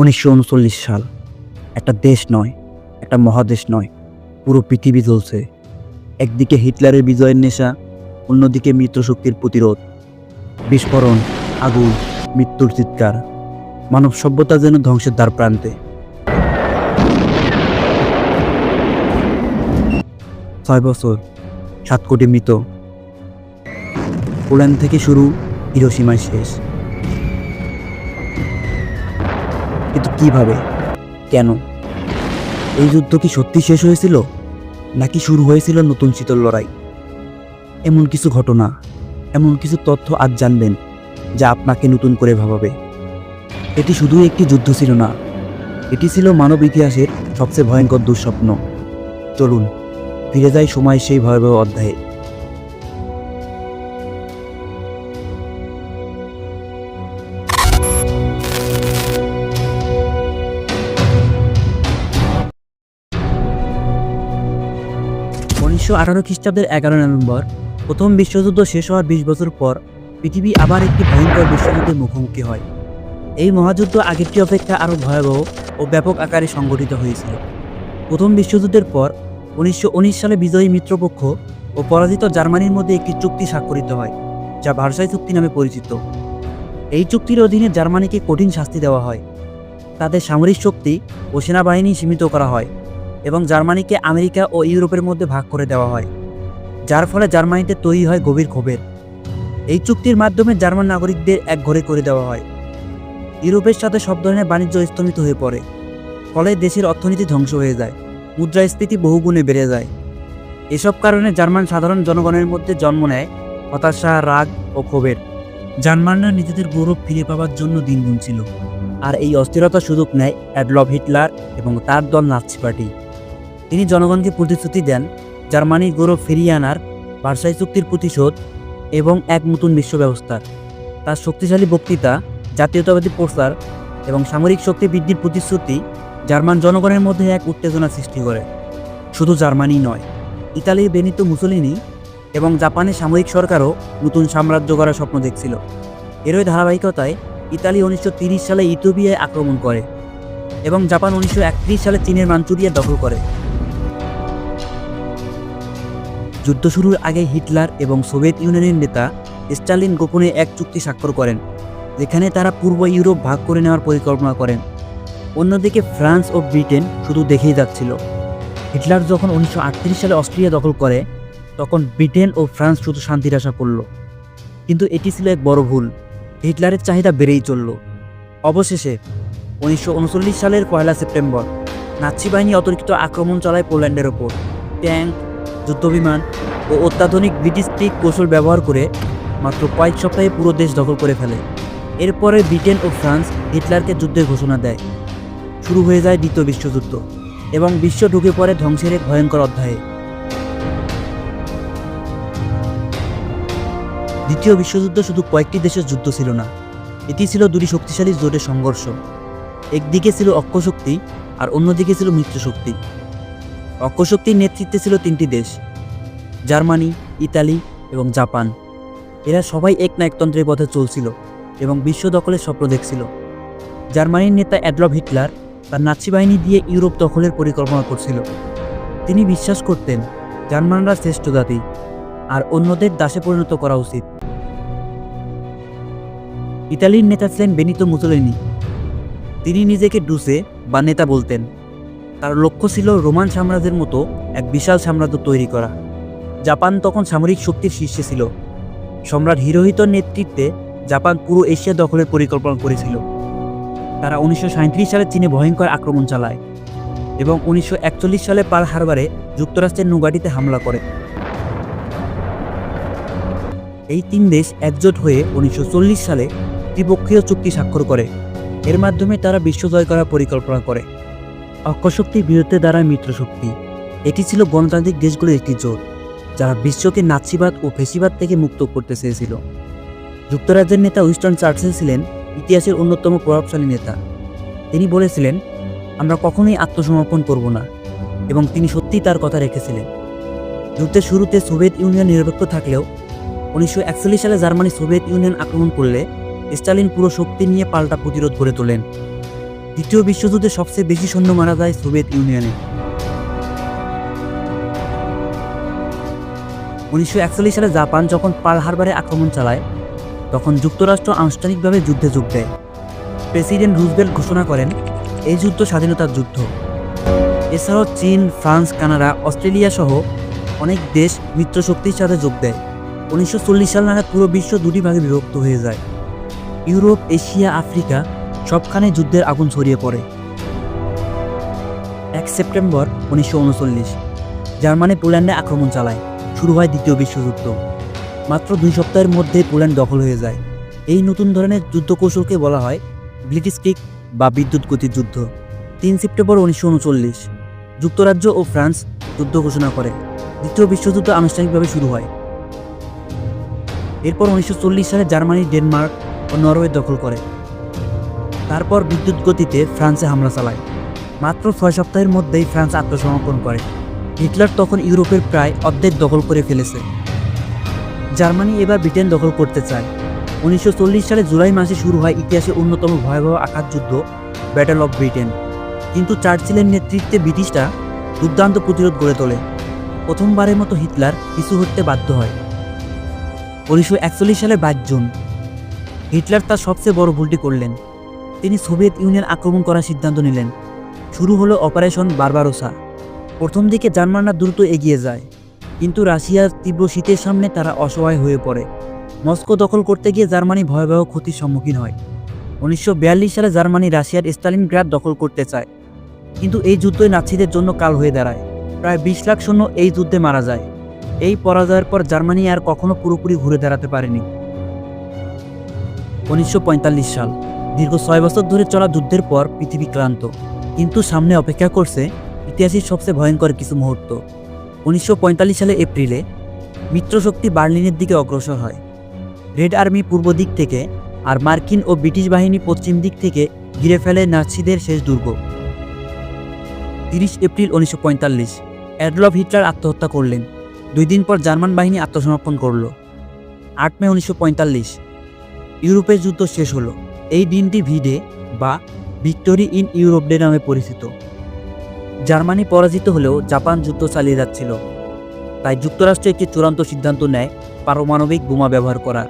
উনিশশো উনচল্লিশ সাল। একটা দেশ নয়, একটা মহাদেশ নয়, পুরো পৃথিবী জ্বলছে। একদিকে হিটলারের বিজয়ের নেশা, অন্যদিকে মিত্রশক্তির প্রতিরোধ। বিস্ফোরণ, আগুন, মৃত্যুর চিৎকার, মানব সভ্যতা যেন ধ্বংসের দ্বার প্রান্তে। ছয় বছর, সাত কোটি মৃত। পোল্যান্ড থেকে শুরু, হিরোসীমায় শেষ। কিন্তু কীভাবে? কেন? এই যুদ্ধ কি সত্যি শেষ হয়েছিল? নাকি শুরু হয়েছিল নতুন শীতল লড়াই? এমন কিছু ঘটনা, এমন কিছু তথ্য আজ জানবেন, যা আপনাকে নতুন করে ভাবাবে। এটি শুধু একটি যুদ্ধ ছিল না, এটি ছিল মানব ইতিহাসের সবচেয়ে ভয়ঙ্কর দুঃস্বপ্ন। চলুন, ফিরে যাই সময় সেই ভয়াবহ অধ্যায়ে। উনিশশো আঠারো খ্রিস্টাব্দের এগারো নভেম্বর, প্রথম বিশ্বযুদ্ধ শেষ হওয়ার বিশ বছর পর পৃথিবী আবার একটি ভয়ঙ্কর বিশ্বযুদ্ধের মুখোমুখি হয়। এই মহাযুদ্ধ আগেরটি অপেক্ষা আরও ভয়াবহ ও ব্যাপক আকারে সংগঠিত হয়েছিল। প্রথম বিশ্বযুদ্ধের পর উনিশশো উনিশ সালে বিজয়ী মিত্রপক্ষ ও পরাজিত জার্মানির মধ্যে একটি চুক্তি স্বাক্ষরিত হয়, যা ভার্সাই চুক্তি নামে পরিচিত। এই চুক্তির অধীনে জার্মানিকে কঠিন শাস্তি দেওয়া হয়। তাদের সামরিক শক্তি ও সেনাবাহিনী সীমিত করা হয়। এবং জার্মানিকে আমেরিকা ও ইউরোপের মধ্যে ভাগ করে দেওয়া হয়, যার ফলে জার্মানিতে তৈরি হয় গভীর ক্ষোভের। এই চুক্তির মাধ্যমে জার্মান নাগরিকদের এক ঘরে করে দেওয়া হয়। ইউরোপের সাথে সব ধরনের বাণিজ্য স্থগিত হয়ে পড়ে, ফলে দেশের অর্থনীতি ধ্বংস হয়ে যায়, মুদ্রাস্ফীতি বহুগুণে বেড়ে যায়। এসব কারণে জার্মান সাধারণ জনগণের মধ্যে জন্ম নেয় হতাশা, রাগ ও ক্ষোভের। জার্মানরা নিজেদের গৌরব ফিরে পাওয়ার জন্য দিন গুনছিল আর এই অস্থিরতার সুযোগ নেয় অ্যাডলফ হিটলার এবং তার দল নাৎসি পার্টি। তিনি জনগণকে প্রতিশ্রুতি দেন জার্মানির গৌরব ফিরিয়ে আনার ভার্সাই চুক্তির প্রতিশোধ এবং এক নতুন বিশ্ব ব্যবস্থা তার শক্তিশালী বক্তৃতা, জাতীয়তাবাদী প্রচার এবং সামরিক শক্তি বৃদ্ধির প্রতিশ্রুতি জার্মান জনগণের মধ্যে এক উত্তেজনা সৃষ্টি করে। শুধু জার্মানি নয়, ইতালির বেনিত মুসলিনি এবং জাপানের সামরিক সরকারও নতুন সাম্রাজ্য গড়ার স্বপ্ন দেখছিল। এরই ধারাবাহিকতায় ইতালি উনিশশো সালে ইথোপিয়ায় আক্রমণ করে এবং জাপান উনিশশো একত্রিশ সালে চীনের মাঞ্চুরিয়া দখল করে। যুদ্ধ শুরুর আগে হিটলার এবং সোভিয়েত ইউনিয়নের নেতা স্টালিন গোপনে এক চুক্তি স্বাক্ষর করেন, যেখানে তারা পূর্ব ইউরোপ ভাগ করে নেওয়ার পরিকল্পনা করেন। অন্যদিকে ফ্রান্স ও ব্রিটেন শুধু দেখেই যাচ্ছিল। হিটলার যখন উনিশশো আটত্রিশ সালে অস্ট্রিয়া দখল করে, তখন ব্রিটেন ও ফ্রান্স শুধু শান্তির আশা করল। কিন্তু এটি ছিল এক বড় ভুল। হিটলারের চাহিদা বেড়েই চলল। অবশেষে উনিশশো উনচল্লিশ সালের পয়লা সেপ্টেম্বর, নাৎসি বাহিনী অতিরিক্ত আক্রমণ চালায় পোল্যান্ডের ওপর। ট্যাঙ্ক যুদ্ধবিমান ও অত্যাধুনিক ব্রিটিশ টিক কৌশল ব্যবহার করে মাত্র কয়েক সপ্তাহে পুরো দেশ দখল করে ফেলে। এরপরে ব্রিটেন ও ফ্রান্স হিটলারকে যুদ্ধের ঘোষণা দেয়। শুরু হয়ে যায় দ্বিতীয় বিশ্বযুদ্ধ এবং বিশ্ব ঢুকে পড়ে ধ্বংসের এক ভয়ঙ্কর অধ্যায়ে। দ্বিতীয় বিশ্বযুদ্ধ শুধু কয়েকটি দেশের যুদ্ধ ছিল না, এটি ছিল দুটি শক্তিশালী জোটের সংঘর্ষ। একদিকে ছিল অক্ষশক্তি আর অন্যদিকে ছিল মিত্রশক্তি। অক্ষশক্তির নেতৃত্বে ছিল তিনটি দেশ, জার্মানি, ইতালি এবং জাপান। এরা সবাই এক না একতন্ত্রের পথে চলছিল এবং বিশ্ব দখলের স্বপ্ন দেখছিল। জার্মানির নেতা অ্যাডলফ হিটলার তার নাৎসি বাহিনী দিয়ে ইউরোপ দখলের পরিকল্পনা করছিল। তিনি বিশ্বাস করতেন জার্মানরা শ্রেষ্ঠ জাতি আর অন্যদের দাসে পরিণত করা উচিত। ইতালির নেতা ছিলেন বেনিতো মুসোলিনি। তিনি নিজেকে ডুসে বা নেতা বলতেন। তার লক্ষ্য ছিল রোমান সাম্রাজ্যের মতো এক বিশাল সাম্রাজ্য তৈরি করা। জাপান তখন সামরিক শক্তির শীর্ষে ছিল। সম্রাট হিরোহিতর নেতৃত্বে জাপান পুরো এশিয়া দখলের পরিকল্পনা করেছিল। তারা উনিশশো সাঁইত্রিশ সালে চীনে ভয়ঙ্কর আক্রমণ চালায় এবং উনিশশো একচল্লিশ সালে পাল হারবারে যুক্তরাষ্ট্রের নৌগাটিতে হামলা করে। এই তিন দেশ একজোট হয়ে উনিশশো চল্লিশ সালে ত্রিপক্ষীয় চুক্তি স্বাক্ষর করে। এর মাধ্যমে তারা বিশ্ব জয় করার পরিকল্পনা করে। অক্ষশক্তির বিরুদ্ধে দাঁড়ায় মিত্রশক্তি। এটি ছিল গণতান্ত্রিক দেশগুলোর একটি জোট, যারা বিশ্বকে নাৎসিবাদ ও ফেসিবাদ থেকে মুক্ত করতে চেয়েছিল। যুক্তরাজ্যের নেতা উইস্টন চার্চিল ছিলেন ইতিহাসের অন্যতম প্রভাবশালী নেতা। তিনি বলেছিলেন, আমরা কখনোই আত্মসমর্পণ করব না। এবং তিনি সত্যিই তার কথা রেখেছিলেন। যুদ্ধের শুরুতে সোভিয়েত ইউনিয়ন নিরপেক্ষ থাকলেও, উনিশশো একচল্লিশ সালে জার্মানি সোভিয়েত ইউনিয়ন আক্রমণ করলে স্টালিন পুরো শক্তি নিয়ে পাল্টা প্রতিরোধ গড়ে তোলেন। দ্বিতীয় বিশ্বযুদ্ধে সবচেয়ে বেশি সৈন্য মারা যায় সোভিয়েত ইউনিয়নে। উনিশশো একচল্লিশ সালে জাপান যখন পার্ল হারবারে আক্রমণ চালায়, তখন যুক্তরাষ্ট্র আনুষ্ঠানিকভাবে যুদ্ধে যোগ দেয়। প্রেসিডেন্ট রুজভেল্ট ঘোষণা করেন, এই যুদ্ধ স্বাধীনতার যুদ্ধ। এছাড়াও চীন, ফ্রান্স, কানাডা, অস্ট্রেলিয়া সহ অনেক দেশ মিত্রশক্তির সাথে যোগ দেয়। উনিশশো চল্লিশ সাল নাগাদ পুরো বিশ্ব দুটি ভাগে বিভক্ত হয়ে যায়। ইউরোপ, এশিয়া, আফ্রিকা সবখানে যুদ্ধের আগুন ছড়িয়ে পড়ে। এক সেপ্টেম্বর উনিশশো উনচল্লিশ, জার্মানি পোল্যান্ডে আক্রমণ চালায়, শুরু হয় দ্বিতীয় বিশ্বযুদ্ধ। মাত্র দুই সপ্তাহের মধ্যে পোল্যান্ড দখল হয়ে যায়। এই নতুন ধরনের যুদ্ধ কৌশলকে বলা হয় ব্লিটিস্টিক বা বিদ্যুৎ গতির যুদ্ধ। তিন সেপ্টেম্বর উনিশশো উনচল্লিশ, যুক্তরাজ্য ও ফ্রান্স যুদ্ধ ঘোষণা করে। দ্বিতীয় বিশ্বযুদ্ধ আনুষ্ঠানিকভাবে শুরু হয়। এরপর উনিশশো চল্লিশ সালে জার্মানি, ডেনমার্ক ও নরওয়ে দখল করে। তারপর বিদ্যুৎ গতিতে ফ্রান্সে হামলা চালায়। মাত্র ছয় সপ্তাহের মধ্যেই ফ্রান্স আত্মসমর্পণ করে। হিটলার তখন ইউরোপের প্রায় অর্ধেক দখল করে ফেলেছে। জার্মানি এবার ব্রিটেন দখল করতে চায়। উনিশশো চল্লিশ সালে জুলাই মাসে শুরু হয় ইতিহাসে অন্যতম ভয়াবহ আঘাত যুদ্ধ ব্যাটেল অফ ব্রিটেন কিন্তু চার্চিলের নেতৃত্বে ব্রিটিশরা দুর্দান্ত প্রতিরোধ গড়ে তোলে। প্রথমবারের মতো হিটলার পিছু হতে বাধ্য হয়। উনিশশো একচল্লিশ সালে বাইশ জুন, হিটলার তার সবচেয়ে বড় ভুলটি করলেন। তিনি সোভিয়েত ইউনিয়ন আক্রমণ করার সিদ্ধান্ত নিলেন। শুরু হলো অপারেশন বারবারোসা। প্রথম দিকে জার্মানরা দ্রুত এগিয়ে যায়, কিন্তু রাশিয়ার তীব্র শীতের সামনে তারা অসহায় হয়ে পড়ে। মস্কো দখল করতে গিয়ে জার্মানি ভয়াবহ ক্ষতির সম্মুখীন হয়। উনিশশো বিয়াল্লিশ সালে জার্মানি রাশিয়ার স্টালিন স্টালিনগ্রাড দখল করতে চায়, কিন্তু এই যুদ্ধই নাৎসিদের জন্য কাল হয়ে দাঁড়ায়। প্রায় বিশ লাখ সৈন্য এই যুদ্ধে মারা যায়। এই পরাজয়ের পর জার্মানি আর কখনো পুরোপুরি ঘুরে দাঁড়াতে পারেনি। উনিশশো পঁয়তাল্লিশ সাল। দীর্ঘ ছয় বছর ধরে চলা যুদ্ধের পর পৃথিবী ক্লান্ত। কিন্তু সামনে অপেক্ষা করছে ইতিহাসের সবচেয়ে ভয়ঙ্কর কিছু মুহূর্ত। উনিশশো পঁয়তাল্লিশ সালে এপ্রিলে মিত্রশক্তি বার্লিনের দিকে অগ্রসর হয়। রেড আর্মি পূর্ব দিক থেকে আর মার্কিন ও ব্রিটিশ বাহিনী পশ্চিম দিক থেকে ঘিরে ফেলে নাৎসিদের শেষ দুর্গ। তিরিশ এপ্রিল উনিশশো অ্যাডলফ হিটলার আত্মহত্যা করলেন। দুই দিন পর জার্মান বাহিনী আত্মসমর্পণ করল। আট মে উনিশশো পঁয়তাল্লিশ, ইউরোপের যুদ্ধ শেষ হলো। এই দিনটি ভিডে বা ভিক্টোরি ইন ইউরোপ ডে নামে পরিচিত। জার্মানি পরাজিত হলেও জাপান যুদ্ধ চালিয়ে যাচ্ছিল। তাই যুক্তরাষ্ট্র একটি চূড়ান্ত সিদ্ধান্ত নেয় পারমাণবিক বোমা ব্যবহার করার।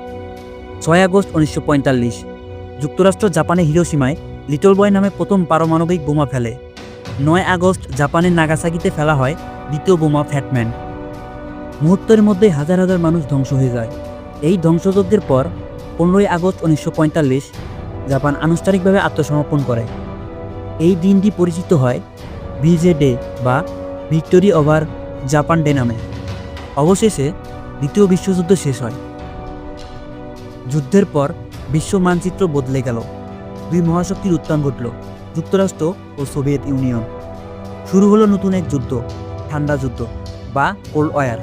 ছয় আগস্ট উনিশশো পঁয়তাল্লিশ, যুক্তরাষ্ট্র জাপানের হিরোসীমায় লিটল বয় নামে প্রথম পারমাণবিক বোমা ফেলে। নয় আগস্ট জাপানের নাগাসাকিতে ফেলা হয় দ্বিতীয় বোমা ফ্যাটম্যান। মুহূর্তের মধ্যে হাজার হাজার মানুষ ধ্বংস হয়ে যায়। এই ধ্বংসযজ্ঞের পর পনেরোই আগস্ট উনিশশো পঁয়তাল্লিশ জাপান আনুষ্ঠানিকভাবে আত্মসমর্পণ করে। এই দিনটি পরিচিত হয় ভিজে ডে বা ভিক্টোরি ওভার জাপান ডে নামে। অবশেষে দ্বিতীয় বিশ্বযুদ্ধ শেষ হয়। যুদ্ধের পর বিশ্ব মানচিত্র বদলে গেল। দুই মহাশক্তির উত্থান ঘটল, যুক্তরাষ্ট্র ও সোভিয়েত ইউনিয়ন। শুরু হলো নতুন এক যুদ্ধ, ঠান্ডা যুদ্ধ বা কোল্ড ওয়ার।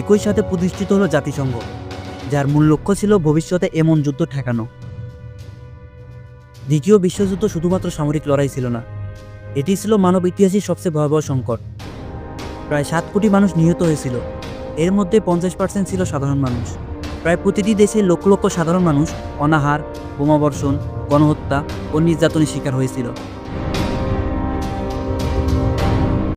একই সাথে প্রতিষ্ঠিত হলো জাতিসংঘ, যার মূল লক্ষ্য ছিল ভবিষ্যতে এমন যুদ্ধ ঠেকানো। দ্বিতীয় বিশ্বযুদ্ধ শুধুমাত্র সামরিক লড়াই ছিল না। এটি ছিল মানব ইতিহাসের সবচেয়ে ভয়াবহ সংকট। প্রায় সাত কোটি মানুষ নিহত হয়েছিল। এর মধ্যে পঞ্চাশ পার্সেন্ট ছিল সাধারণ মানুষ। প্রায় প্রতিটি দেশে লক্ষ লক্ষ সাধারণ মানুষ অনাহার বোমাবর্ষণ গণহত্যা ও নির্যাতনের শিকার হয়েছিল।